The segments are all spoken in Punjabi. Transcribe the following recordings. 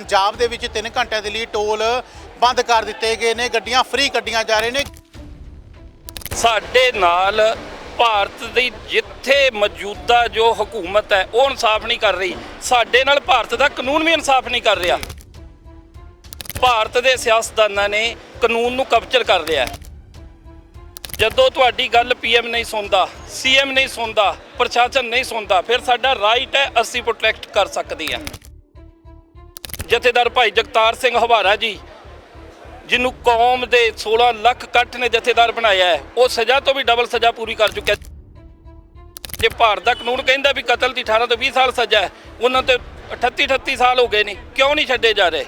ਪੰਜਾਬ ਦੇ ਵਿੱਚ 3 ਘੰਟਿਆਂ ਦੇ ਲਈ ਟੋਲ ਬੰਦ ਕਰ ਦਿੱਤੇ ਗਏ ਨੇ, ਗੱਡੀਆਂ ਫ੍ਰੀ ਕੱਢੀਆਂ ਜਾ ਰਹੇ ਨੇ। ਸਾਡੇ ਨਾਲ ਭਾਰਤ ਦੀ ਜਿੱਥੇ ਮੌਜੂਦਾ ਜੋ ਹਕੂਮਤ ਹੈ, ਉਹ ਇਨਸਾਫ ਨਹੀਂ ਕਰ ਰਹੀ। ਸਾਡੇ ਨਾਲ ਭਾਰਤ ਦਾ ਕਾਨੂੰਨ ਵੀ ਇਨਸਾਫ ਨਹੀਂ ਕਰ ਰਿਹਾ। ਭਾਰਤ ਦੇ ਸਿਆਸਤਦਾਨਾਂ ਨੇ ਕਾਨੂੰਨ ਨੂੰ ਕਬਜ਼ਰ ਕਰ ਲਿਆ ਜਦੋਂ ਤੁਹਾਡੀ ਗੱਲ ਪੀਐਮ ਨਹੀਂ ਸੁਣਦਾ ਸੀਐਮ ਨਹੀਂ ਸੁਣਦਾ, ਪ੍ਰਸ਼ਾਸਨ ਨਹੀਂ ਸੁਣਦਾ, ਫਿਰ ਸਾਡਾ ਰਾਈਟ ਹੈ, ਅਸੀਂ ਪ੍ਰੋਟੈਕਟ ਕਰ ਸਕਦੇ ਹਾਂ। ਜਥੇਦਾਰ ਭਾਈ ਜਗਤਾਰ ਸਿੰਘ ਹਵਾਰਾ ਜੀ, ਜਿਹਨੂੰ ਕੌਮ ਦੇ 16 ਲੱਖ ਇਕੱਠ ਨੇ ਜਥੇਦਾਰ ਬਣਾਇਆ ਹੈ, ਉਹ ਸਜ਼ਾ ਤੋਂ ਵੀ ਡਬਲ ਸਜ਼ਾ ਪੂਰੀ ਕਰ ਚੁੱਕਿਆ ਜੇ ਭਾਰਤ ਦਾ ਕਾਨੂੰਨ ਕਹਿੰਦਾ ਵੀ ਕਤਲ ਦੀ 18 ਤੋਂ 20 ਸਾਲ ਸਜ਼ਾ ਹੈ, ਉਹਨਾਂ ਤੇ 38 38 ਸਾਲ ਹੋ ਗਏ ਨੇ, ਕਿਉਂ ਨਹੀਂ ਛੱਡੇ ਜਾ ਰਹੇ?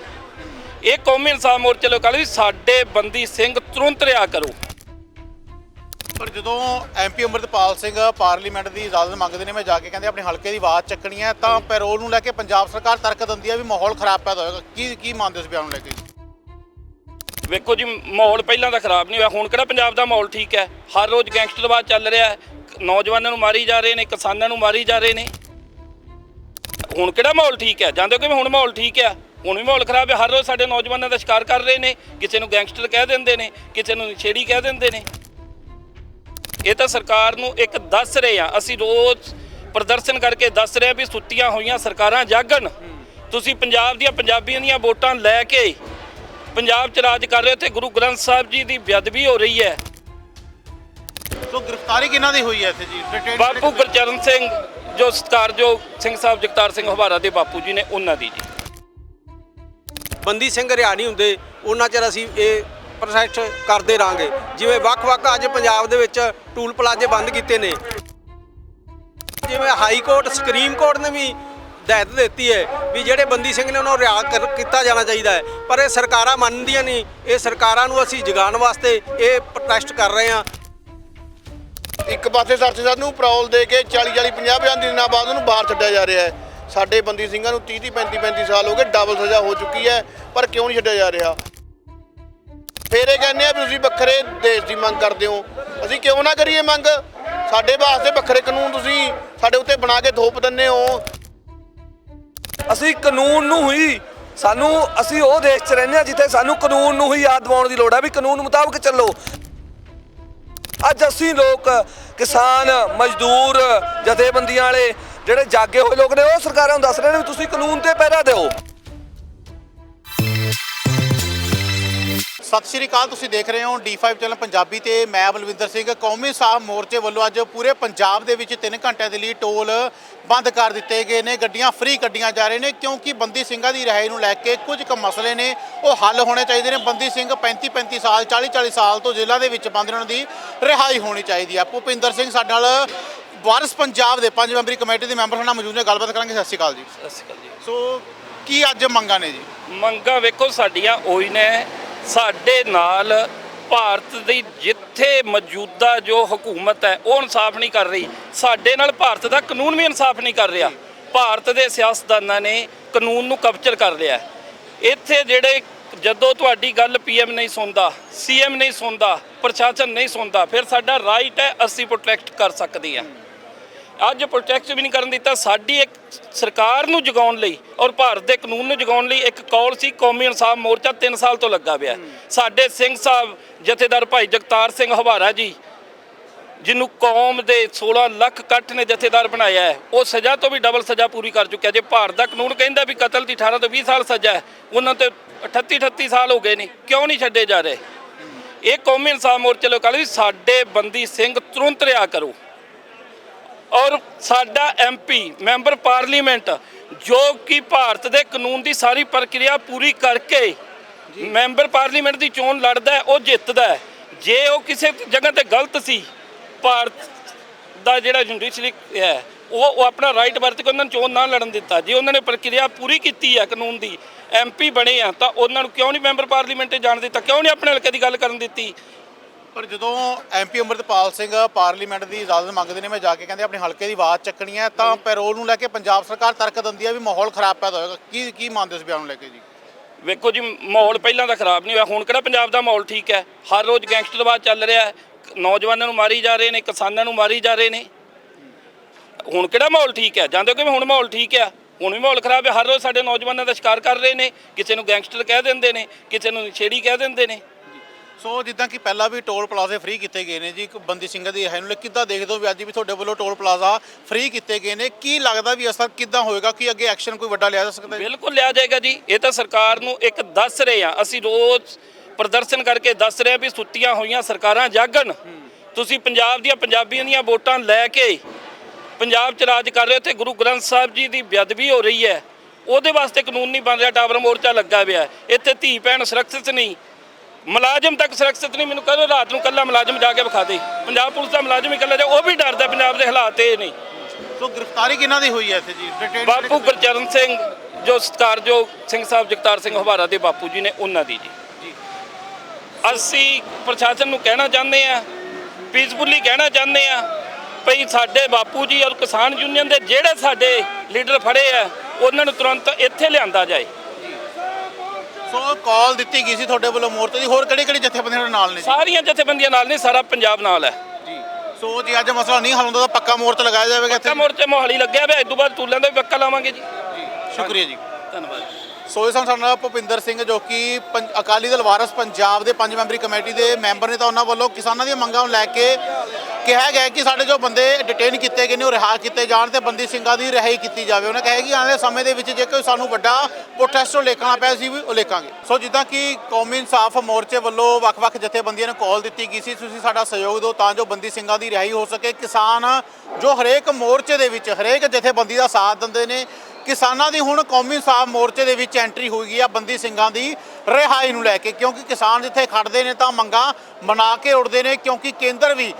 ਇਹ ਕੌਮੀ ਇਨਸਾਫ ਮੋਰਚੇ ਲੋਕ ਕਹਿੰਦੇ ਵੀ ਸਾਡੇ ਬੰਦੀ ਸਿੰਘ ਤੁਰੰਤ ਰਿਹਾ ਕਰੋ। ਪਰ ਜਦੋਂ ਐਮਪੀ ਅੰਮ੍ਰਿਤਪਾਲ ਸਿੰਘ ਪਾਰਲੀਮੈਂਟ ਦੀ ਇਜਾਜ਼ਤ ਮੰਗਦੇ ਨੇ, ਮੈਂ ਜਾ ਕੇ ਕਹਿੰਦੇ ਆਪਣੇ ਹਲਕੇ ਦੀ ਆਵਾਜ਼ ਚੱਕਣੀ ਹੈ, ਤਾਂ ਪੈਰੋਲ ਨੂੰ ਲੈ ਕੇ ਪੰਜਾਬ ਸਰਕਾਰ ਤਰਕ ਦਿੰਦੀ ਹੈ ਵੀ ਮਾਹੌਲ ਖਰਾਬ ਪੈਦਾ ਹੋਏਗਾ। ਕੀ ਕੀ ਮੰਨਦੇ ਇਸ ਬਿਆਨ ਨੂੰ ਲੈ ਕੇ? ਵੇਖੋ ਜੀ, ਮਾਹੌਲ ਪਹਿਲਾਂ ਤਾਂ ਖਰਾਬ ਨਹੀਂ ਹੋਇਆ, ਹੁਣ ਕਿਹੜਾ ਪੰਜਾਬ ਦਾ ਮਾਹੌਲ ਠੀਕ ਹੈ? ਹਰ ਰੋਜ਼ ਗੈਂਗਸਟਰਵਾਦ ਚੱਲ ਰਿਹਾ ਹੈ, ਨੌਜਵਾਨਾਂ ਨੂੰ ਮਾਰੀ ਜਾ ਰਹੇ ਨੇ, ਕਿਸਾਨਾਂ ਨੂੰ ਮਾਰੀ ਜਾ ਰਹੇ ਨੇ। ਹੁਣ ਕਿਹੜਾ ਮਾਹੌਲ ਠੀਕ ਹੈ? ਜਾਂਦੇ ਕਿ ਹੁਣ ਮਾਹੌਲ ਠੀਕ ਹੈ? ਹੁਣ ਵੀ ਮਾਹੌਲ ਖਰਾਬ ਹੈ, ਹਰ ਰੋਜ਼ ਸਾਡੇ ਨੌਜਵਾਨਾਂ ਦਾ ਸ਼ਿਕਾਰ ਕਰ ਰਹੇ ਨੇ, ਕਿਸੇ ਨੂੰ ਗੈਂਗਸਟਰ ਕਹਿ ਦਿੰਦੇ ਨੇ, ਕਿਸੇ ਨੂੰ ਛੇੜੀ ਕਹਿ ਦਿੰਦੇ ਨੇ। ਇਹ ਤਾਂ ਸਰਕਾਰ ਨੂੰ ਇੱਕ ਦੱਸ ਰਹੇ ਆ ਅਸੀਂ ਰੋਜ਼ ਪ੍ਰਦਰਸ਼ਨ ਕਰਕੇ ਦੱਸ ਰਹੇ ਆ ਵੀ ਸੁੱਤੀਆਂ ਹੋਈਆਂ ਸਰਕਾਰਾਂ ਜਾਗਣ। ਤੁਸੀਂ ਪੰਜਾਬ ਦੀਆਂ ਪੰਜਾਬੀਆਂ ਦੀਆਂ ਵੋਟਾਂ ਲੈ ਕੇ ਪੰਜਾਬ 'ਚ ਰਾਜ ਕਰ ਰਹੇ ਹੋ ਤੇ ਗੁਰੂ ਗ੍ਰੰਥ ਸਾਹਿਬ ਜੀ ਦੀ ਬੇਅਦਬੀ ਹੋ ਰਹੀ ਹੈ। ਸੋ ਗ੍ਰਿਫਤਾਰੀ ਕਿਹਨਾਂ ਦੀ ਹੋਈ ਹੈ ਇੱਥੇ ਜੀ? ਬਾਪੂ ਗੁਰਚਰਨ ਸਿੰਘ ਜੋ ਸਤਿਕਾਰਯੋਗ ਸਿੰਘ ਸਾਹਿਬ ਜਗਤਾਰ ਸਿੰਘ ਹਵਾਰਾ ਦੇ ਬਾਪੂ ਜੀ ਨੇ ਉਹਨਾਂ ਦੀ ਜੀ। ਬੰਦੀ ਸਿੰਘ ਨਹੀਂ ਹੁੰਦੇ ਉਹਨਾਂ ਚਿਰ ਅਸੀਂ ਇਹ ਪ੍ਰੋਸੈਸ ਕਰਦੇ ਰਾਂਗੇ। ਜਿਵੇਂ ਵੱਖ-ਵੱਖ ਅੱਜ ਪੰਜਾਬ ਦੇ ਵਿੱਚ ਟੂਲ ਪਲਾਜ਼ੇ ਬੰਦ ਕੀਤੇ ਨੇ। ਜਿਵੇਂ ਹਾਈ ਕੋਰਟ, ਸੁਪਰੀਮ ਕੋਰਟ ਨੇ ਵੀ ਹਦਾਇਤ ਦਿੱਤੀ ਹੈ ਵੀ ਜਿਹੜੇ ਬੰਦੀ ਸਿੰਘ ਨੇ ਉਹਨਾਂ ਨੂੰ ਰਿਹਾ ਕਰ- ਕੀਤਾ ਜਾਣਾ ਚਾਹੀਦਾ ਹੈ। ਪਰ ਇਹ ਸਰਕਾਰਾਂ ਮੰਨਦੀਆਂ ਨਹੀਂ। ਇਹ ਸਰਕਾਰਾਂ ਨੂੰ ਅਸੀਂ ਜਗਾਉਣ ਵਾਸਤੇ ਇਹ ਪ੍ਰੋਟੈਸਟ ਕਰ ਰਹੇ ਹਾਂ। ਇੱਕ ਪਾਸੇ ਸਰਸੇ ਸਾਨੂੰ ਪ੍ਰੌਲ ਦੇ ਕੇ 40 40 50 50 ਦਿਨਾਂ ਬਾਅਦ ਉਹਨੂੰ ਬਾਹਰ ਛੱਡਿਆ ਜਾ ਰਿਹਾ ਹੈ। ਸਾਡੇ ਬੰਦੀ ਸਿੰਘਾਂ ਨੂੰ 30 30 35 35 ਸਾਲ ਹੋ ਗਏ, ਡਬਲ ਸਜ਼ਾ ਹੋ ਚੁੱਕੀ ਹੈ, ਪਰ ਕਿਉਂ ਨਹੀਂ ਛੱਡਿਆ ਜਾ ਰਿਹਾ? ਫੇਰ ਇਹ ਕਹਿੰਦੇ ਆ ਵੀ ਤੁਸੀਂ ਵੱਖਰੇ ਦੇਸ਼ ਦੀ ਮੰਗ ਕਰਦੇ ਹੋ। ਅਸੀਂ ਕਿਉਂ ਨਾ ਕਰੀਏ ਮੰਗ? ਸਾਡੇ ਵਾਸਤੇ ਵੱਖਰੇ ਕਾਨੂੰਨ ਤੁਸੀਂ ਸਾਡੇ ਉੱਤੇ ਬਣਾ ਕੇ ਥੋਪ ਦਿੰਦੇ ਹੋ। ਅਸੀਂ ਕਾਨੂੰਨ ਨੂੰ ਹੀ ਸਾਨੂੰ ਅਸੀਂ ਉਹ ਦੇਸ਼ 'ਚ ਰਹਿੰਦੇ ਹਾਂ ਜਿੱਥੇ ਸਾਨੂੰ ਕਾਨੂੰਨ ਨੂੰ ਹੀ ਯਾਦ ਦਿਵਾਉਣ ਦੀ ਲੋੜ ਹੈ ਵੀ ਕਾਨੂੰਨ ਮੁਤਾਬਕ ਚੱਲੋ। ਅੱਜ ਅਸੀਂ ਲੋਕ, ਕਿਸਾਨ, ਮਜ਼ਦੂਰ, ਜਥੇਬੰਦੀਆਂ ਵਾਲੇ ਜਿਹੜੇ ਜਾਗੇ ਹੋਏ ਲੋਕ ਨੇ, ਉਹ ਸਰਕਾਰਾਂ ਨੂੰ ਦੱਸ ਰਹੇ ਨੇ ਵੀ ਤੁਸੀਂ ਕਾਨੂੰਨ ਤੇ ਪਹਿਰਾ ਦਿਓ। ਸਤਿ ਸ਼੍ਰੀ ਅਕਾਲ ਤੁਸੀਂ ਦੇਖ ਰਹੇ ਹੋ D5 ਚੈਨਲ ਪੰਜਾਬੀ ਤੇ ਮੈਂ ਬਲਵਿੰਦਰ ਸਿੰਘ। ਕੌਮੀ ਸਾਹ ਮੋਰਚੇ ਵੱਲੋਂ ਅੱਜ ਪੂਰੇ ਪੰਜਾਬ ਦੇ ਵਿੱਚ 3 ਘੰਟਿਆਂ ਦੇ ਲਈ ਟੋਲ ਬੰਦ ਕਰ ਦਿੱਤੇ ਗਏ ਨੇ। ਗੱਡੀਆਂ ਫ੍ਰੀ ਕੱਢੀਆਂ ਜਾ ਰਹੇ ਨੇ ਕਿਉਂਕਿ ਬੰਦੀ ਸਿੰਘਾਂ ਦੀ ਰਿਹਾਈ ਨੂੰ ਲੈ ਕੇ ਕੁਝ ਕੁ ਮਸਲੇ ਨੇ ਉਹ ਹੱਲ ਹੋਣੇ ਚਾਹੀਦੇ ਨੇ। ਬੰਦੀ ਸਿੰਘ 35 35 ਸਾਲ 40 40 ਸਾਲ ਤੋਂ ਜੇਲ੍ਹਾਂ ਦੇ ਵਿੱਚ ਬੰਦ ਉਹਨਾਂ ਦੀ ਰਿਹਾਈ ਹੋਣੀ ਚਾਹੀਦੀ ਹੈ ਭੁਪਿੰਦਰ ਸਿੰਘ ਸਾਡੇ ਨਾਲ ਵਾਰਿਸ ਪੰਜਾਬ ਦੇ ਪੰਜ ਮੈਂਬਰੀ ਕਮੇਟੀ ਦੇ ਮੈਂਬਰ ਨਾਲ ਮੌਜੂਦ ਨੇ ਗੱਲਬਾਤ ਕਰਾਂਗੇ। ਸਤਿ ਸ਼੍ਰੀ ਅਕਾਲ ਜੀ। ਸਤਿ ਸ਼੍ਰੀ ਅਕਾਲ ਜੀ। ਸੋ ਕੀ ਅੱਜ ਮੰਗਾਂ ਨੇ ਜੀ? ਮੰਗਾਂ ਵੇਖੋ ਸਾਡੀਆਂ ਉਹੀ ਨੇ। ਸਾਡੇ ਨਾਲ ਭਾਰਤ ਦੀ ਜਿੱਥੇ ਮੌਜੂਦਾ ਜੋ ਹਕੂਮਤ ਹੈ, ਉਹ ਇਨਸਾਫ ਨਹੀਂ ਕਰ ਰਹੀ। ਸਾਡੇ ਨਾਲ ਭਾਰਤ ਦਾ ਕਾਨੂੰਨ ਵੀ ਇਨਸਾਫ ਨਹੀਂ ਕਰ ਰਿਹਾ। ਭਾਰਤ ਦੇ ਸਿਆਸਤਦਾਨਾਂ ਨੇ ਕਾਨੂੰਨ ਨੂੰ ਕਬਜ਼ਰ ਕਰ ਲਿਆ ਇੱਥੇ ਜਿਹੜੇ ਜਦੋਂ ਤੁਹਾਡੀ ਗੱਲ ਪੀਐਮ ਨਹੀਂ ਸੁਣਦਾ ਸੀਐਮ ਨਹੀਂ ਸੁਣਦਾ, ਪ੍ਰਸ਼ਾਸਨ ਨਹੀਂ ਸੁਣਦਾ, ਫਿਰ ਸਾਡਾ ਰਾਈਟ ਹੈ, ਅਸੀਂ ਪ੍ਰੋਟੈਕਟ ਕਰ ਸਕਦੇ ਹਾਂ। ਅੱਜ ਪ੍ਰੋਟੈਕਟ ਵੀ ਨਹੀਂ ਕਰਨ ਦਿੱਤਾ ਸਾਡੀ ਇੱਕ ਸਰਕਾਰ ਨੂੰ ਜਗਾਉਣ ਲਈ ਔਰ ਭਾਰਤ ਦੇ ਕਾਨੂੰਨ ਨੂੰ ਜਗਾਉਣ ਲਈ ਇੱਕ ਕੌਲ ਸੀ ਕੌਮੀ ਇਨਸਾਫ ਮੋਰਚਾ 3 ਸਾਲ ਤੋਂ ਲੱਗਾ ਪਿਆ। ਸਾਡੇ ਸਿੰਘ ਸਾਹਿਬ ਜਥੇਦਾਰ ਭਾਈ ਜਗਤਾਰ ਸਿੰਘ ਹਵਾਰਾ ਜੀ ਜਿਹਨੂੰ ਕੌਮ ਦੇ 16 ਲੱਖ ਇਕੱਠ ਨੇ ਜਥੇਦਾਰ ਬਣਾਇਆ ਹੈ ਉਹ ਸਜ਼ਾ ਤੋਂ ਵੀ ਡਬਲ ਸਜ਼ਾ ਪੂਰੀ ਕਰ ਚੁੱਕਿਆ। ਜੇ ਭਾਰਤ ਦਾ ਕਾਨੂੰਨ ਕਹਿੰਦਾ ਵੀ ਕਤਲ ਦੀ 18 ਤੋਂ 20 ਸਾਲ ਸਜ਼ਾ ਹੈ ਉਹਨਾਂ ਤੇ 38 38 ਸਾਲ ਹੋ ਗਏ ਨੇ ਕਿਉਂ ਨਹੀਂ ਛੱਡੇ ਜਾ ਰਹੇ? ਇਹ ਕੌਮੀ ਇਨਸਾਫ ਮੋਰਚੇ ਲੋਕ ਵੀ ਸਾਡੇ ਬੰਦੀ ਸਿੰਘ ਤੁਰੰਤ ਰਿਹਾ ਕਰੋ। ਔਰ ਸਾਡਾ ਐਮਪੀ ਮੈਂਬਰ ਪਾਰਲੀਮੈਂਟ ਜੋ ਕਿ ਭਾਰਤ ਦੇ ਕਾਨੂੰਨ ਦੀ ਸਾਰੀ ਪ੍ਰਕਿਰਿਆ ਪੂਰੀ ਕਰਕੇ ਮੈਂਬਰ ਪਾਰਲੀਮੈਂਟ ਦੀ ਚੋਣ ਲੜਦਾ ਉਹ ਜਿੱਤਦਾ ਹੈ। ਜੇ ਉਹ ਕਿਸੇ ਜਗ੍ਹਾ ਤੇ ਗਲਤ ਸੀ ਭਾਰਤ ਦਾ ਜਿਹੜਾ ਜੁਡੀਸ਼ਰੀ ਹੈ ਉਹ ਉਹ ਆਪਣਾ ਰਾਈਟ ਵਰਤ ਕੇ ਉਹਨਾਂ ਨੂੰ ਚੋਣ ਨਾ ਲੜਨ ਦਿੱਤਾ। ਜੇ ਉਹਨਾਂ ਨੇ ਪ੍ਰਕਿਰਿਆ ਪੂਰੀ ਕੀਤੀ ਹੈ ਕਾਨੂੰਨ ਦੀ ਐਮਪੀ ਬਣੇ ਆ ਤਾਂ ਉਹਨਾਂ ਨੂੰ ਕਿਉਂ ਨਹੀਂ ਮੈਂਬਰ ਪਾਰਲੀਮੈਂਟ 'ਚ ਜਾਣ ਦਿੱਤਾ? ਕਿਉਂ ਨਹੀਂ ਆਪਣੇ ਹਲਕੇ ਦੀ ਗੱਲ ਕਰਨ ਦਿੱਤੀ? ਪਰ ਜਦੋਂ ਐਮਪੀ ਅੰਮ੍ਰਿਤਪਾਲ ਸਿੰਘ ਪਾਰਲੀਮੈਂਟ ਦੀ ਇਜਾਜ਼ਤ ਮੰਗਦੇ ਨੇ, ਮੈਂ ਜਾ ਕੇ ਕਹਿੰਦੇ ਆਪਣੇ ਹਲਕੇ ਦੀ ਆਵਾਜ਼ ਚੱਕਣੀ ਹੈ, ਤਾਂ ਪੈਰੋਲ ਨੂੰ ਲੈ ਕੇ ਪੰਜਾਬ ਸਰਕਾਰ ਤਰਕ ਦਿੰਦੀ ਹੈ ਵੀ ਮਾਹੌਲ ਖਰਾਬ ਪੈਦਾ ਹੋਏਗਾ। ਕੀ ਕੀ ਮੰਨਦੇ ਇਸ ਬਿਆਨ ਨੂੰ ਲੈ ਕੇ ਜੀ? ਵੇਖੋ ਜੀ, ਮਾਹੌਲ ਪਹਿਲਾਂ ਤਾਂ ਖਰਾਬ ਨਹੀਂ ਹੋਇਆ, ਹੁਣ ਕਿਹੜਾ ਪੰਜਾਬ ਦਾ ਮਾਹੌਲ ਠੀਕ ਹੈ? ਹਰ ਰੋਜ਼ ਗੈਂਗਸਟਰਵਾਦ ਚੱਲ ਰਿਹਾ ਹੈ, ਨੌਜਵਾਨਾਂ ਨੂੰ ਮਾਰੀ ਜਾ ਰਹੇ ਨੇ, ਕਿਸਾਨਾਂ ਨੂੰ ਮਾਰੀ ਜਾ ਰਹੇ ਨੇ। ਹੁਣ ਕਿਹੜਾ ਮਾਹੌਲ ਠੀਕ ਹੈ? ਜਾਂਦੇ ਕਿ ਹੁਣ ਮਾਹੌਲ ਠੀਕ ਹੈ? ਹੁਣ ਵੀ ਮਾਹੌਲ ਖਰਾਬ ਹੈ, ਹਰ ਰੋਜ਼ ਸਾਡੇ ਨੌਜਵਾਨਾਂ ਦਾ ਸ਼ਿਕਾਰ ਕਰ ਰਹੇ ਨੇ, ਕਿਸੇ ਨੂੰ ਗੈਂਗਸਟਰ ਕਹਿ ਦਿੰਦੇ ਨੇ, ਕਿਸੇ ਨੂੰ ਛੇੜੀ ਕਹਿ ਦਿੰਦੇ ਨੇ। ਸੋ ਜਿੱਦਾਂ ਕਿ ਪਹਿਲਾਂ ਵੀ ਟੋਲ ਪਲਾਜ਼ੇ ਫ੍ਰੀ ਕੀਤੇ ਗਏ ਨੇ ਜੀ, ਇੱਕ ਬੰਦੀ ਸਿੰਘਾਂ ਦੀ ਹੈ ਨੂੰ ਕਿੱਦਾਂ ਦੇਖਦੇ ਹੋ ਵੀ ਅੱਜ ਵੀ ਤੁਹਾਡੇ ਵੱਲੋਂ ਟੋਲ ਪਲਾਜ਼ਾ ਫ੍ਰੀ ਕੀਤੇ ਗਏ ਨੇ? ਕੀ ਲੱਗਦਾ ਵੀ ਅਸਰ ਕਿੱਦਾਂ ਹੋਏਗਾ? ਕਿ ਅੱਗੇ ਐਕਸ਼ਨ ਕੋਈ ਵੱਡਾ ਲਿਆ ਜਾ ਸਕਦਾ ਹੈ? ਬਿਲਕੁਲ ਲਿਆ ਜਾਏਗਾ ਜੀ। ਇਹ ਤਾਂ ਸਰਕਾਰ ਨੂੰ ਇੱਕ ਦੱਸ ਰਹੇ ਆ। ਅਸੀਂ ਰੋਜ਼ ਪ੍ਰਦਰਸ਼ਨ ਕਰਕੇ ਦੱਸ ਰਹੇ ਆ ਵੀ ਸੁੱਤੀਆਂ ਹੋਈਆਂ ਸਰਕਾਰਾਂ ਜਾਗਣ। ਤੁਸੀਂ ਪੰਜਾਬ ਦੀਆਂ ਪੰਜਾਬੀਆਂ ਦੀਆਂ ਵੋਟਾਂ ਲੈ ਕੇ ਪੰਜਾਬ 'ਚ ਰਾਜ ਕਰ ਰਹੇ ਹੋ। ਤੇ ਗੁਰੂ ਗ੍ਰੰਥ ਸਾਹਿਬ ਜੀ ਦੀ ਬੇਅਦਬੀ ਹੋ ਰਹੀ ਹੈ। ਉਹਦੇ ਵਾਸਤੇ ਕਾਨੂੰਨ ਨਹੀਂ ਬਣ ਰਿਹਾ। ਟਾਵਰ ਮੋਰਚਾ ਲੱਗਾ ਪਿਆ ਇੱਥੇ ਧੀ ਭੈਣ ਸੁਰੱਖਿਅਤ ਨਹੀਂ। ਮੁਲਾਜ਼ਮ ਤੱਕ ਸੁਰੱਖਿਅਤ ਨਹੀਂ ਮੈਨੂੰ ਕਹਿੰਦੇ ਰਾਤ ਨੂੰ ਕੱਲਾ ਮੁਲਾਜ਼ਮ ਜਾ ਕੇ ਵਿਖਾ ਦੇ। ਪੰਜਾਬ ਪੁਲਿਸ ਦਾ ਮੁਲਾਜ਼ਮ ਹੀ ਕੱਲਾ ਜਾ ਉਹ ਵੀ ਡਰਦਾ ਪੰਜਾਬ ਦੇ ਹਾਲਾਤ ਇਹ ਨੇ। ਸੋ ਗ੍ਰਿਫਤਾਰੀ ਕਿਹਨਾਂ ਦੀ ਹੋਈ ਹੈ ਇੱਥੇ ਜੀ? ਬਾਪੂ ਗੁਰਚਰਨ ਸਿੰਘ ਜੋ ਸਤਿਕਾਰਯੋਗ ਸਿੰਘ ਸਾਹਿਬ ਜਗਤਾਰ ਸਿੰਘ ਹਵਾਰਾ ਦੇ ਬਾਪੂ ਜੀ ਨੇ ਉਹਨਾਂ ਦੀ ਜੀ। ਅਸੀਂ ਪ੍ਰਸ਼ਾਸਨ ਨੂੰ ਕਹਿਣਾ ਚਾਹੁੰਦੇ ਆ ਪੀਸਫੁਲੀ ਕਹਿਣਾ ਚਾਹੁੰਦੇ ਆ ਭਈ ਸਾਡੇ ਬਾਪੂ ਜੀ ਔਰ ਕਿਸਾਨ ਯੂਨੀਅਨ ਦੇ ਜਿਹੜੇ ਸਾਡੇ ਲੀਡਰ ਫੜੇ ਆ ਉਹਨਾਂ ਨੂੰ ਤੁਰੰਤ ਇੱਥੇ ਲਿਆਂਦਾ ਜਾਏ। ਸੋ ਕਾਲ ਦਿੱਤੀ ਗਈ ਸੀ ਤੁਹਾਡੇ ਵੱਲੋਂ ਮੋਰਚੇ ਦੀ। ਹੋਰ ਕਿਹੜੀ ਕਿਹੜੀ ਜਥੇਬੰਦੀਆਂ ਨਾਲ ਨੇ ਜੀ? ਸਾਰੀਆਂ ਜਥੇਬੰਦੀਆਂ ਨਾਲ ਨਹੀਂ ਸਾਰਾ ਪੰਜਾਬ ਨਾਲ ਹੈ। ਜੀ। ਸੋ ਜੇ ਅੱਜ ਮਸਲਾ ਨਹੀਂ ਹੱਲ ਹੁੰਦਾ ਤਾਂ ਪੱਕਾ ਮੋਰਚਾ ਲਗਾਇਆ ਜਾਵੇਗਾ ਇੱਥੇ? ਤਾਂ ਮੋਰਚੇ ਮੋਹਾਲੀ ਲੱਗਿਆ ਪਿਆ ਇਸ ਤੋਂ ਬਾਅਦ ਟੂਲਾਂ ਦਾ ਵੀ ਪੱਕਾ ਲਾਵਾਂਗੇ ਜੀ ਸ਼ੁਕਰੀਆ ਜੀ। ਧੰਨਵਾਦ। ਸੋ ਇਸ ਸਾਡੇ ਨਾਲ ਭੁਪਿੰਦਰ ਸਿੰਘ ਜੋ ਕਿ ਪੰਜ- ਅਕਾਲੀ ਦਲ ਵਾਰਸ ਪੰਜਾਬ ਦੇ ਪੰਜ ਮੈਂਬਰੀ ਕਮੇਟੀ ਦੇ ਮੈਂਬਰ ਨੇ ਤਾਂ ਉਹਨਾਂ ਵੱਲੋਂ ਕਿਸਾਨਾਂ ਦੀਆਂ ਮੰਗਾਂ ਨੂੰ ਲੈ ਕੇ ਕਿਹਾ ਗਿਆ ਕਿ ਸਾਡੇ ਜੋ ਬੰਦੇ ਡਿਟੇਨ ਕੀਤੇ ਗਏ ਨੇ, ਉਹ ਰਿਹਾ ਕੀਤੇ ਜਾਣ ਤੇ ਬੰਦੀ ਸਿੰਘਾਂ ਦੀ ਰਿਹਾਈ ਕੀਤੀ ਜਾਵੇ। ਉਹਨਾਂ ਕਿਹਾ ਕਿ ਆਉਣ ਵਾਲੇ ਸਮੇਂ ਦੇ ਵਿੱਚ ਜੇ ਕੋਈ ਸਾਨੂੰ ਵੱਡਾ ਪ੍ਰੋਟੈਸਟ ਲੇਖਣਾ ਪਿਆ ਸੀ ਵੀ ਉਹ ਲੇਖਾਂਗੇ। ਸੋ ਜਿੱਦਾਂ ਕਿ ਕੌਮੀ ਇਨਸਾਫ ਮੋਰਚੇ ਵੱਲੋਂ ਵੱਖ-ਵੱਖ ਜਥੇਬੰਦੀਆਂ ਨੂੰ ਕਾਲ ਦਿੱਤੀ ਗਈ ਸੀ, ਤੁਸੀਂ ਸਾਡਾ ਸਹਿਯੋਗ ਦਿਓ ਤਾਂ ਜੋ ਬੰਦੀ ਸਿੰਘਾਂ ਦੀ ਰਿਹਾਈ ਹੋ ਸਕੇ। ਕਿਸਾਨ ਜੋ ਹਰੇਕ ਮੋਰਚੇ ਦੇ ਵਿੱਚ ਹਰੇਕ ਜਥੇਬੰਦੀ ਦਾ ਸਾਥ ਦਿੰਦੇ ਨੇ ਕਿਸਾਨਾਂ ਦੀ ਹੁਣ ਕੌਮੀ ਇਨਸਾਫ ਮੋਰਚੇ ਦੇ ਵਿੱਚ ਐਂਟਰੀ ਹੋਈ ਗਈ ਆ ਬੰਦੀ ਸਿੰਘਾਂ ਦੀ ਰਿਹਾਈ ਨੂੰ ਲੈ ਕੇ। ਕਿਉਂਕਿ ਕਿਸਾਨ ਜਿੱਥੇ ਖੜਦੇ ਨੇ ਤਾਂ ਮੰਗਾਂ ਬਣਾ ਕੇ ਉੱਠਦੇ ਨੇ ਕਿਉਂਕਿ ਕੇਂਦਰ ਵੀ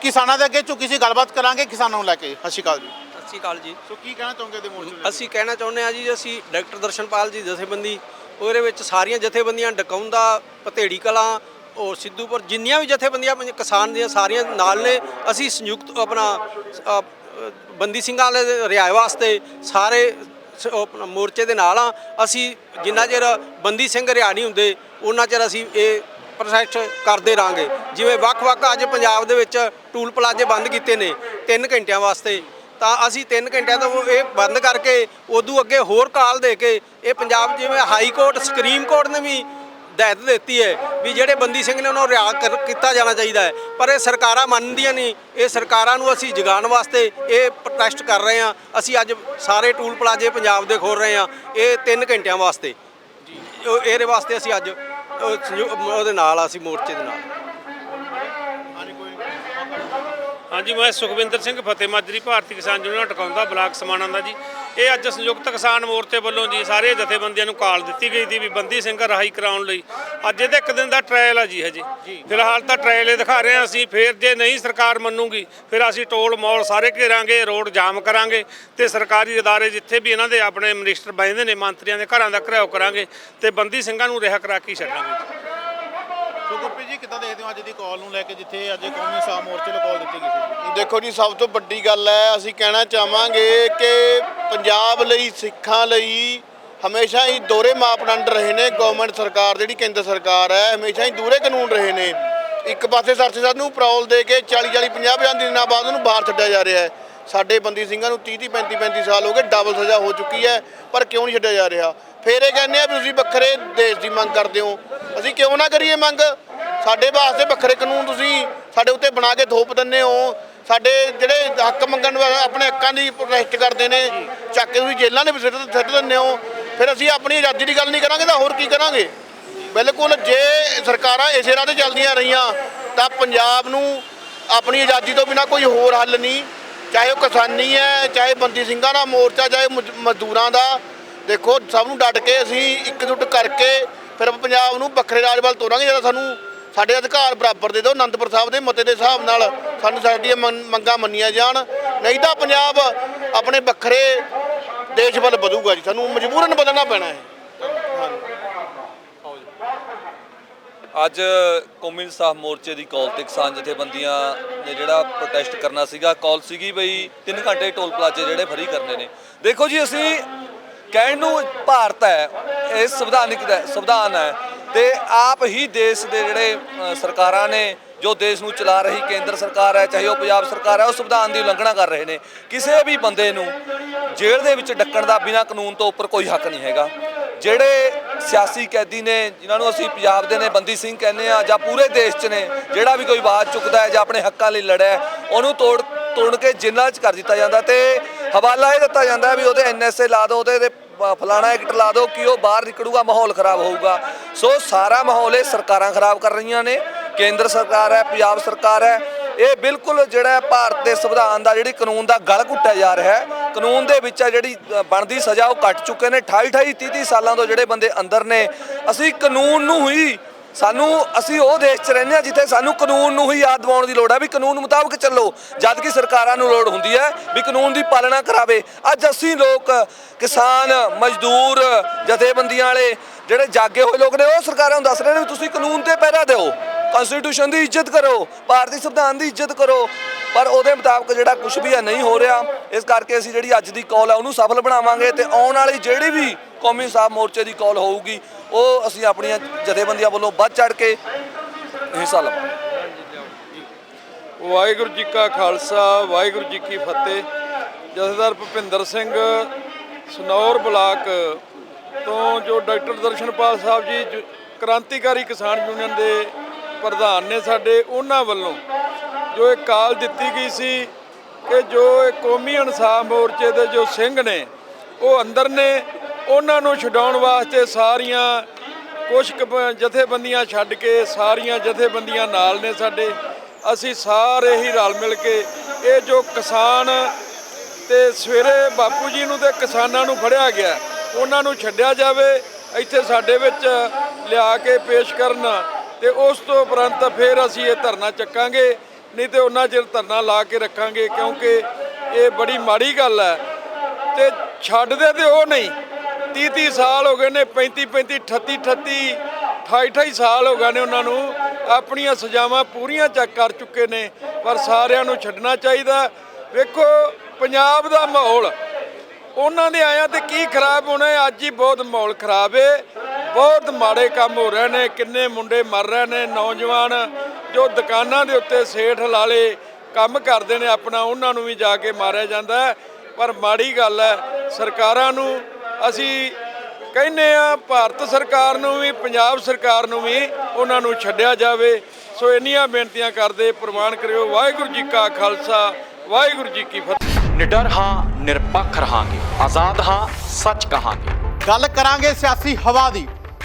ਕਿਸਾਨਾਂ ਦੇ ਅੱਗੇ ਝੁਕੀ ਸੀ। ਗੱਲਬਾਤ ਕਰਾਂਗੇ ਕਿਸਾਨਾਂ ਨੂੰ ਲੈ ਕੇ। ਸਤਿ ਸ਼੍ਰੀ ਅਕਾਲ ਜੀ। ਸਤਿ ਸ਼੍ਰੀ ਅਕਾਲ ਜੀ। ਸੋ ਕੀ ਕਹਿਣਾ ਚਾਹੋਗੇ ਦੇ ਮੋਰਚੇ ਨੂੰ ਅਸੀਂ ਕਹਿਣਾ ਚਾਹੁੰਦੇ ਹਾਂ ਜੀ ਅਸੀਂ ਡਾਕਟਰ ਦਰਸ਼ਨਪਾਲ ਜੀ ਜਥੇਬੰਦੀ ਉਹਦੇ ਵਿੱਚ ਸਾਰੀਆਂ ਜਥੇਬੰਦੀਆਂ ਡਕਾਉਂਦਾ ਪਤੇੜੀ ਕਲਾਂ ਔਰ ਸਿੱਧੂਪੁਰ ਜਿੰਨੀਆਂ ਵੀ ਜਥੇਬੰਦੀਆਂ ਕਿਸਾਨ ਦੀਆਂ ਸਾਰੀਆਂ ਨਾਲ ਨੇ ਅਸੀਂ ਸੰਯੁਕਤ ਆਪਣਾ ਬੰਦੀ ਸਿੰਘਾਂ ਵਾਲੇ ਦੇ ਰਿਹਾਈ ਵਾਸਤੇ ਸਾਰੇ ਸ- ਉਹ ਆਪਣਾ ਮੋਰਚੇ ਦੇ ਨਾਲ ਆ ਅਸੀਂ ਜਿੰਨਾ ਚਿਰ ਬੰਦੀ ਸਿੰਘ ਰਿਹਾਈ ਨਹੀਂ ਹੁੰਦੇ ਉਹਨਾਂ ਚਿਰ ਅਸੀਂ ਇਹ ਪ੍ਰੋਸੈਸ ਕਰਦੇ ਰਾਂਗੇ। ਜਿਵੇਂ ਵੱਖ-ਵੱਖ ਅੱਜ ਪੰਜਾਬ ਦੇ ਵਿੱਚ ਟੂਲ ਪਲਾਜ਼ੇ ਬੰਦ ਕੀਤੇ ਨੇ 3 ਘੰਟਿਆਂ ਵਾਸਤੇ, ਤਾਂ ਅਸੀਂ 3 ਘੰਟਿਆਂ ਤੋਂ ਇਹ ਬੰਦ ਕਰਕੇ ਉਦੋਂ ਅੱਗੇ ਹੋਰ ਕਾਲ ਦੇ ਕੇ, ਇਹ ਪੰਜਾਬ ਜਿਵੇਂ ਹਾਈ ਕੋਰਟ, ਸੁਪਰੀਮ ਕੋਰਟ ਨੇ ਵੀ ਹਦਾਇਤ ਦਿੱਤੀ ਹੈ ਵੀ ਜਿਹੜੇ ਬੰਦੀ ਸਿੰਘ ਨੇ ਉਹਨਾਂ ਨੂੰ ਰਿਹਾਅ ਕਰ- ਕੀਤਾ ਜਾਣਾ ਚਾਹੀਦਾ ਹੈ। ਪਰ ਇਹ ਸਰਕਾਰਾਂ ਮੰਨਦੀਆਂ ਨਹੀਂ। ਇਹ ਸਰਕਾਰਾਂ ਨੂੰ ਅਸੀਂ ਜਗਾਉਣ ਵਾਸਤੇ ਇਹ ਪ੍ਰੋਟੈਸਟ ਕਰ ਰਹੇ ਹਾਂ। ਅਸੀਂ ਅੱਜ ਸਾਰੇ ਟੂਲ ਪਲਾਜ਼ੇ ਪੰਜਾਬ ਦੇ ਖੋਲ ਰਹੇ ਹਾਂ। ਇਹ 3 ਘੰਟਿਆਂ ਵਾਸਤੇ। ਇਹਦੇ ਵਾਸਤੇ ਅਸੀਂ ਅੱਜ ਉਹਦੇ ਨਾਲ ਅਸੀਂ ਮੋਰਚੇ ਦੇ ਨਾਲ। ਹਾਂਜੀ, ਮੈਂ ਸੁਖਵਿੰਦਰ ਸਿੰਘ ਫਤਿਹ ਮਾਜਰੀ ਭਾਰਤੀ ਕਿਸਾਨ ਯੂਨੀਅਨ ਟਕਾਉਂਦਾ ਬਲਾਕ ਸਮਾਣਾ ਦਾ ਜੀ। ਇਹ ਅੱਜ ਸੰਯੁਕਤ ਕਿਸਾਨ ਮੋਰਚੇ ਵੱਲੋਂ ਜੀ ਸਾਰੇ ਜਥੇਬੰਦੀਆਂ ਨੂੰ ਕਾਲ ਦਿੱਤੀ ਗਈ ਸੀ ਵੀ ਬੰਦੀ ਸਿੰਘ ਰਹਾਈ ਕਰਾਉਣ ਲਈ। ਅੱਜ ਇਹਦੇ ਇੱਕ ਦਿਨ ਦਾ ਟ੍ਰਾਇਲ ਆ ਜੀ ਹਜੇ। ਫਿਲਹਾਲ ਤਾਂ ਟ੍ਰਾਇਲ ਇਹ ਦਿਖਾ ਰਹੇ ਹਾਂ ਅਸੀਂ, ਫਿਰ ਜੇ ਨਹੀਂ ਸਰਕਾਰ ਮੰਨੂਗੀ, ਫਿਰ ਅਸੀਂ ਟੋਲ ਮੌਲ ਸਾਰੇ ਘੇਰਾਂਗੇ, ਰੋਡ ਜਾਮ ਕਰਾਂਗੇ ਤੇ ਸਰਕਾਰੀ ਅਦਾਰੇ ਜਿੱਥੇ ਵੀ ਇਹਨਾਂ ਦੇ ਆਪਣੇ ਮਿਨਿਸਟਰ ਬੈਠਦੇ ਨੇ, ਮੰਤਰੀਆਂ ਦੇ ਘਰਾਂ ਦਾ ਘਰਾਓ ਕਰਾਂਗੇ ਤੇ ਬੰਦੀ ਸਿੰਘਾਂ ਨੂੰ ਰਿਹਾ ਕਰਾ ਕੇ ਛੱਡਾਂਗੇ। ਸੋ ਗੁਰਪ੍ਰੀਤ ਜੀ ਕਿੱਦਾਂ ਦੇਖਦੇ ਹੋ ਅੱਜ ਦੀ ਕਾਲ ਨੂੰ ਲੈ ਕੇ ਜਿੱਥੇ ਅੱਜ ਕੌਮੀ ਇਨਸਾਫ ਮੋਰਚੇ ਨੂੰ ਕਾਲ ਦਿੱਤੀ ਗਈ ਸੀ? ਦੇਖੋ ਜੀ, ਸਭ ਤੋਂ ਵੱਡੀ ਗੱਲ ਹੈ, ਅਸੀਂ ਕਹਿਣਾ ਚਾਹਾਂਗੇ ਕਿ ਪੰਜਾਬ ਲਈ, ਸਿੱਖਾਂ ਲਈ ਹਮੇਸ਼ਾ ਹੀ ਦੋਰੇ ਮਾਪਦੰਡ ਰਹੇ ਨੇ। ਗਵਰਨਮੈਂਟ ਸਰਕਾਰ ਜਿਹੜੀ ਕੇਂਦਰ ਸਰਕਾਰ ਹੈ, ਹਮੇਸ਼ਾ ਹੀ ਦੂਰੇ ਕਾਨੂੰਨ ਰਹੇ ਨੇ। ਇੱਕ ਪਾਸੇ ਸਰਸੇ ਸਾਹਿਬ ਨੂੰ ਪ੍ਰੋਲ ਦੇ ਕੇ 40 40 50 50 ਦਿਨਾਂ ਬਾਅਦ ਉਹਨੂੰ ਬਾਹਰ ਛੱਡਿਆ ਜਾ ਰਿਹਾ ਹੈ। ਸਾਡੇ ਬੰਦੀ ਸਿੰਘਾਂ ਨੂੰ 30 30 35 35 ਸਾਲ ਹੋ ਗਏ, ਡਬਲ ਸਜ਼ਾ ਹੋ ਚੁੱਕੀ ਹੈ, ਪਰ ਕਿਉਂ ਨਹੀਂ ਛੱਡਿਆ ਜਾ ਰਿਹਾ? ਫੇਰ ਇਹ ਕਹਿੰਦੇ ਆ ਵੀ ਤੁਸੀਂ ਵੱਖਰੇ ਦੇਸ਼ ਦੀ ਮੰਗ ਕਰਦੇ ਹੋ। ਅਸੀਂ ਕਿਉਂ ਨਾ ਕਰੀਏ ਮੰਗ? ਸਾਡੇ ਵਾਸਤੇ ਵੱਖਰੇ ਕਾਨੂੰਨ ਤੁਸੀਂ ਸਾਡੇ ਉੱਤੇ ਬਣਾ ਕੇ ਥੋਪ ਦਿੰਦੇ ਹੋ। ਸਾਡੇ ਜਿਹੜੇ ਹੱਕ ਮੰਗਣ ਵਾਲੇ ਆਪਣੇ ਹੱਕਾਂ ਦੀ ਪ੍ਰੋਟੈਸਟ ਕਰਦੇ ਨੇ, ਚੱਕ ਕੇ ਤੁਸੀਂ ਜੇਲ੍ਹਾਂ ਦੇ ਵੀ ਸਿੱਟ ਸਿੱਟ ਦਿੰਦੇ ਹੋ। ਫਿਰ ਅਸੀਂ ਆਪਣੀ ਆਜ਼ਾਦੀ ਦੀ ਗੱਲ ਨਹੀਂ ਕਰਾਂਗੇ ਤਾਂ ਹੋਰ ਕੀ ਕਰਾਂਗੇ? ਬਿਲਕੁਲ ਜੇ ਸਰਕਾਰਾਂ ਇਸੇ ਰਾਹ ਤੇ ਚੱਲਦੀਆਂ ਰਹੀਆਂ, ਤਾਂ ਪੰਜਾਬ ਨੂੰ ਆਪਣੀ ਆਜ਼ਾਦੀ ਤੋਂ ਬਿਨਾ ਕੋਈ ਹੋਰ ਹੱਲ ਨਹੀਂ। ਚਾਹੇ ਉਹ ਕਿਸਾਨੀ ਹੈ, ਚਾਹੇ ਬੰਦੀ ਸਿੰਘਾਂ ਦਾ ਮੋਰਚਾ, ਚਾਹੇ ਮਜ਼- ਮਜ਼ਦੂਰਾਂ ਦਾ। ਦੇਖੋ, ਸਭ ਨੂੰ ਡਟ ਕੇ ਅਸੀਂ ਇਕਜੁੱਟ ਕਰਕੇ ਫਿਰ ਆਪਾਂ ਪੰਜਾਬ ਨੂੰ ਵੱਖਰੇ ਰਾਜ ਵੱਲ ਤੋਰਾਂਗੇ, ਜਿਹੜਾ ਸਾਨੂੰ ਸਾਡੇ ਅਧਿਕਾਰ ਬਰਾਬਰ ਦੇ ਦਿਓ, ਅਨੰਦਪੁਰ ਸਾਹਿਬ ਦੇ ਮਤੇ ਦੇ ਹਿਸਾਬ ਨਾਲ ਸਾਨੂੰ ਸਾਡੀਆਂ ਮੰਨ- ਮੰਗਾਂ ਮੰਨੀਆਂ ਜਾਣ। ਨਹੀਂ ਤਾਂ ਪੰਜਾਬ ਆਪਣੇ ਵੱਖਰੇ ਦੇਸ਼ ਵੱਲ ਵਧੂਗਾ ਜੀ, ਸਾਨੂੰ ਮਜਬੂਰਨ ਬਦਲਣਾ ਪੈਣਾ ਹੈ। ਅੱਜ ਕੌਮੀ ਇਨਸਾਫ ਮੋਰਚੇ ਦੀ ਕਾਲ ਤੇ ਕਿਸਾਨ ਜਥੇਬੰਦੀਆਂ ਨੇ ਜਿਹੜਾ ਪ੍ਰੋਟੈਸਟ ਕਰਨਾ ਸੀਗਾ, ਕਾਲ ਸੀਗੀ ਬਈ 3 ਘੰਟੇ ਟੋਲ ਪਲਾਜ਼ੇ ਜਿਹੜੇ ਫਰੀ ਕਰਨੇ ਨੇ। ਦੇਖੋ ਜੀ, ਅਸੀਂ ਕਹਿਣ ਨੂੰ ਭਾਰਤ ਹੈ, ਇਹ ਸੰਵਿਧਾਨਿਕ ਦਾ ਸੰਵਿਧਾਨ ਹੈ ਤੇ ਆਪ ਹੀ ਦੇਸ਼ ਦੇ ਜਿਹੜੇ ਸਰਕਾਰਾਂ ਨੇ ਜੋ ਦੇਸ਼ ਨੂੰ ਚਲਾ ਰਹੀ ਕੇਂਦਰ ਸਰਕਾਰ ਹੈ, ਚਾਹੇ ਉਹ ਪੰਜਾਬ ਸਰਕਾਰ ਹੈ, ਉਹ ਸੰਵਿਧਾਨ ਦੀ ਉਲੰਘਣਾ ਕਰ ਰਹੇ ਨੇ। ਕਿਸੇ ਵੀ ਬੰਦੇ ਨੂੰ ਜੇਲ੍ਹ ਦੇ ਵਿੱਚ ਡੱਕਣ ਦਾ ਬਿਨਾਂ ਕਾਨੂੰਨ ਤੋਂ ਉੱਪਰ ਕੋਈ ਹੱਕ ਨਹੀਂ ਹੈਗਾ। ਜਿਹੜੇ ਸਿਆਸੀ ਕੈਦੀ ਨੇ, ਜਿਨ੍ਹਾਂ ਨੂੰ ਅਸੀਂ ਪੰਜਾਬ ਦੇ ਨੇ, ਬੰਦੀ ਸਿੰਘ ਕਹਿੰਦੇ ਆ ਜਾਂ ਪੂਰੇ ਦੇਸ਼ 'ਚ ਨੇ, ਜਿਹੜਾ ਵੀ ਕੋਈ ਆਵਾਜ਼ ਚੁੱਕਦਾ ਹੈ ਜਾਂ ਆਪਣੇ ਹੱਕਾਂ ਲਈ ਲੜਿਆ ਉਹਨੂੰ ਤੋੜ ਤੋੜ ਕੇ ਜੇਲ੍ਹਾਂ 'ਚ ਕਰ ਦਿੱਤਾ ਜਾਂਦਾ ਤੇ ਹਵਾਲਾ ਇਹ ਦਿੱਤਾ ਜਾਂਦਾ ਵੀ ਉਹਦੇ ਐਨਐਸਏ ਲਾ ਦਿਓ, ਉਹਦੇ ਫਲਾਣਾ ਐਕਟ ਲਾ ਦਿਓ ਕਿ ਉਹ ਬਾਹਰ ਨਿਕਲੂਗਾ, ਮਾਹੌਲ ਖਰਾਬ ਹੋਊਗਾ। ਸੋ ਸਾਰਾ ਮਾਹੌਲ ਇਹ ਸਰਕਾਰਾਂ ਖਰਾਬ ਕਰ ਰਹੀਆਂ ਨੇ। ਕੇਂਦਰ ਸਰਕਾਰ ਹੈ, ਪੰਜਾਬ ਸਰਕਾਰ ਹੈ, ਇਹ ਬਿਲਕੁਲ ਜਿਹੜਾ ਭਾਰਤ ਦੇ ਸੰਵਿਧਾਨ ਦਾ, ਜਿਹੜੀ ਕਾਨੂੰਨ ਦਾ ਗਲ ਘੁੱਟਿਆ ਜਾ ਰਿਹਾ ਹੈ। ਕਾਨੂੰਨ ਦੇ ਵਿੱਚ ਆ ਜਿਹੜੀ ਬਣਦੀ ਸਜ਼ਾ ਉਹ ਕੱਟ ਚੁੱਕੇ ਨੇ 28 28 30 30 ਸਾਲਾਂ ਤੋਂ ਜਿਹੜੇ ਬੰਦੇ ਅੰਦਰ ਨੇ, ਅਸੀਂ ਕਾਨੂੰਨ ਨੂੰ ਹੀ, ਸਾਨੂੰ, ਅਸੀਂ ਉਹ ਦੇਸ਼ 'ਚ ਰਹਿੰਦੇ ਹਾਂ ਜਿੱਥੇ ਸਾਨੂੰ ਕਾਨੂੰਨ ਨੂੰ ਹੀ ਯਾਦ ਦਿਵਾਉਣ ਦੀ ਲੋੜ ਹੈ, ਵੀ ਕਾਨੂੰਨ ਮੁਤਾਬਕ ਚੱਲੋ, ਜਦ ਕਿ ਸਰਕਾਰਾਂ ਨੂੰ ਲੋੜ ਹੁੰਦੀ ਹੈ ਵੀ ਕਾਨੂੰਨ ਦੀ ਪਾਲਣਾ ਕਰਾਵੇ। ਅੱਜ ਅਸੀਂ ਲੋਕ, ਕਿਸਾਨ, ਮਜ਼ਦੂਰ, ਜਥੇਬੰਦੀਆਂ ਵਾਲੇ, ਜਿਹੜੇ ਜਾਗੇ ਹੋਏ ਲੋਕ ਨੇ, ਉਹ ਸਰਕਾਰਾਂ ਨੂੰ ਦੱਸ ਰਹੇ ਨੇ ਵੀ ਤੁਸੀਂ ਕਾਨੂੰਨ ਤੇ ਪਹਿਰਾ ਦਿਓ। ਕਨਸਟੀਟਿਊਸ਼ਨ ਦੀ ਇੱਜ਼ਤ ਕਰੋ, ਭਾਰਤੀ ਸੰਵਿਧਾਨ ਦੀ ਇੱਜ਼ਤ ਕਰੋ। ਪਰ ਉਹਦੇ ਮੁਤਾਬਕ ਜਿਹੜਾ ਕੁਝ ਵੀ ਹੈ ਨਹੀਂ ਹੋ ਰਿਹਾ। ਇਸ ਕਰਕੇ ਅਸੀਂ ਜਿਹੜੀ ਅੱਜ ਦੀ ਕਾਲ ਹੈ ਉਹਨੂੰ ਸਫਲ ਬਣਾਵਾਂਗੇ ਤੇ ਆਉਣ ਵਾਲੀ ਜਿਹੜੀ ਵੀ ਕੌਮੀ ਸਾਹ ਮੋਰਚੇ ਦੀ ਕਾਲ ਹੋਊਗੀ, ਉਹ ਅਸੀਂ ਆਪਣੀਆਂ ਜਥੇਬੰਦੀਆਂ ਵੱਲੋਂ ਵੱਧ ਚੜ ਕੇ ਹਿੱਸਾ ਲਵਾਂਗੇ। ਵਾਹਿਗੁਰੂ ਜੀ ਕਾ ਖਾਲਸਾ, ਵਾਹਿਗੁਰੂ ਜੀ ਕੀ ਫਤਿਹ। ਜਥੇਦਾਰ ਭੁਪਿੰਦਰ ਸਿੰਘ ਸਨੌਰ ਬਲਾਕ ਤੋਂ ਜੋ ਡਾਕਟਰ ਦਰਸ਼ਨਪਾਲ ਸਾਹਿਬ ਜੀ ਕ੍ਰਾਂਤੀਕਾਰੀ ਕਿਸਾਨ ਯੂਨੀਅਨ ਦੇ ਪ੍ਰਧਾਨ ਨੇ ਸਾਡੇ ਉਹਨਾਂ ਵੱਲੋਂ ਜੋ ਇਹ ਕਾਲ ਦਿੱਤੀ ਗਈ ਸੀ ਕਿ ਜੋ ਇਹ ਕੌਮੀ ਇਨਸਾਫ ਮੋਰਚੇ ਦੇ ਜੋ ਸਿੰਘ ਨੇ, ਉਹ ਅੰਦਰ ਨੇ, ਉਹਨਾਂ ਨੂੰ ਛਡਾਉਣ ਵਾਸਤੇ ਸਾਰੀਆਂ ਕੁਝ ਕੁ ਜਥੇਬੰਦੀਆਂ ਛੱਡ ਕੇ ਸਾਰੀਆਂ ਜਥੇਬੰਦੀਆਂ ਨਾਲ ਨੇ ਸਾਡੇ। ਅਸੀਂ ਸਾਰੇ ਹੀ ਰਲ ਮਿਲ ਕੇ ਇਹ ਜੋ ਕਿਸਾਨ ਤੇ ਸਵੇਰੇ ਬਾਪੂ ਜੀ ਨੂੰ ਤੇ ਕਿਸਾਨਾਂ ਨੂੰ ਫੜਿਆ ਗਿਆ, ਉਹਨਾਂ ਨੂੰ ਛੱਡਿਆ ਜਾਵੇ, ਇੱਥੇ ਸਾਡੇ ਵਿੱਚ ਲਿਆ ਕੇ ਪੇਸ਼ ਕਰਨ ਤੇ ਉਸ ਤੋਂ ਉਪਰੰਤ ਫਿਰ ਅਸੀਂ ਇਹ ਧਰਨਾ ਚੱਕਾਂਗੇ, ਨਹੀਂ ਤੇ ਉਹਨਾਂ ਚਿਰ ਧਰਨਾ ਲਾ ਕੇ ਰੱਖਾਂਗੇ, ਕਿਉਂਕਿ ਇਹ ਬੜੀ ਮਾੜੀ ਗੱਲ ਹੈ। ਤੇ ਛੱਡਦੇ ਤੇ ਉਹ ਨਹੀਂ। 30 30 ਸਾਲ ਹੋ ਗਏ ਨੇ 35 35 38 38 28 28 ਸਾਲ ਹੋ ਗਏ ਨੇ ਉਹਨਾਂ ਨੂੰ। ਆਪਣੀਆਂ ਸਜ਼ਾਵਾਂ ਪੂਰੀਆਂ ਚੱਕ ਕਰ ਚੁੱਕੇ ਨੇ, ਪਰ ਸਾਰਿਆਂ ਨੂੰ ਛੱਡਣਾ ਚਾਹੀਦਾ। ਵੇਖੋ, ਪੰਜਾਬ ਦਾ ਮਾਹੌਲ। ਉਹਨਾਂ ਦੇ ਆਇਆ ਤੇ ਕੀ ਖਰਾਬ ਹੋਣਾ ਅੱਜ ਹੀ ਬਹੁਤ ਮਾਹੌਲ ਖਰਾਬ ਏ। ਬਹੁਤ ਮਾੜੇ ਕੰਮ ਹੋ ਰਹੇ ਨੇ ਕਿੰਨੇ ਮੁੰਡੇ ਮਰ ਰਹੇ ਨੇ ਨੌਜਵਾਨ ਜੋ ਦੁਕਾਨਾਂ ਦੇ ਉੱਤੇ ਸੇਠ ਲਾਲੇ ਕੰਮ ਕਰਦੇ ਨੇ ਆਪਣਾ ਉਹਨਾਂ ਨੂੰ ਵੀ ਜਾ ਕੇ ਮਾਰਿਆ ਜਾਂਦਾ ਹੈ। ਪਰ ਮਾੜੀ ਗੱਲ ਹੈ ਸਰਕਾਰਾਂ ਨੂੰ ਅਸੀਂ ਕਹਿੰਦੇ ਆ ਭਾਰਤ ਸਰਕਾਰ ਨੂੰ ਵੀ ਪੰਜਾਬ ਸਰਕਾਰ ਨੂੰ ਵੀ ਉਹਨਾਂ ਨੂੰ ਛੱਡਿਆ ਜਾਵੇ। ਸੋ ਇੰਨੀਆਂ ਬੇਨਤੀਆਂ ਕਰਦੇ ਪ੍ਰਵਾਨ ਕਰਿਓ। ਵਾਹਿਗੁਰੂ ਜੀ ਕਾ ਖਾਲਸਾ ਵਾਹਿਗੁਰੂ ਜੀ ਕੀ ਫਤਿਹ। ਨਿਡਰ ਹਾਂ ਨਿਰਪੱਖ ਰਹਾਂਗੇ। ਆਜ਼ਾਦ ਹਾਂ ਸੱਚ ਕਹਾਂਗੇ। ਗੱਲ ਕਰਾਂਗੇ ਸਿਆਸੀ ਹਵਾ ਦੀ।